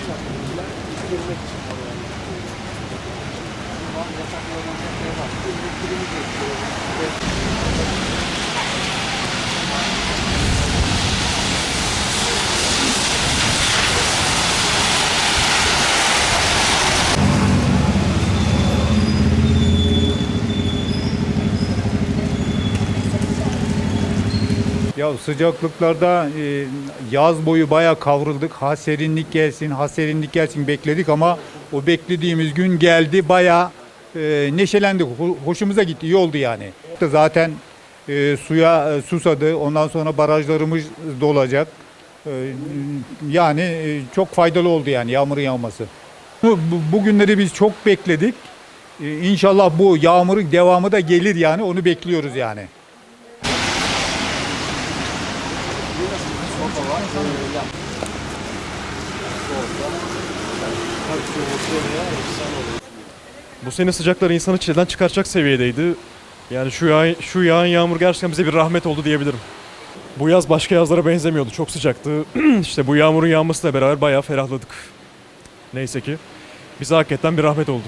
ihtiyaç var. Bunlar girmek için oraya. Var, yasaklı olan şey var. Biz bitirimiz yok. Ya sıcaklıklarda e, yaz boyu bayağı kavruldık. Ha serinlik gelsin, ha serinlik gelsin bekledik ama o beklediğimiz gün geldi. Bayağı e, neşelendik. Ho- Hoşumuza gitti. iyi oldu yani. Zaten e, suya e, susadı. Ondan sonra barajlarımız dolacak. E, yani e, çok faydalı oldu yani yağmurun yağması. Bu- bugünleri biz çok bekledik. E, İnşallah bu yağmurun devamı da gelir yani onu bekliyoruz yani. Bu sene sıcaklar insanı çileden çıkaracak seviyedeydi. Yani şu yağ, şu yağan yağmur gerçekten bize bir rahmet oldu diyebilirim. Bu yaz başka yazlara benzemiyordu. Çok sıcaktı. işte bu yağmurun yağmasıyla beraber bayağı ferahladık. Neyse ki bize hakikaten bir rahmet oldu.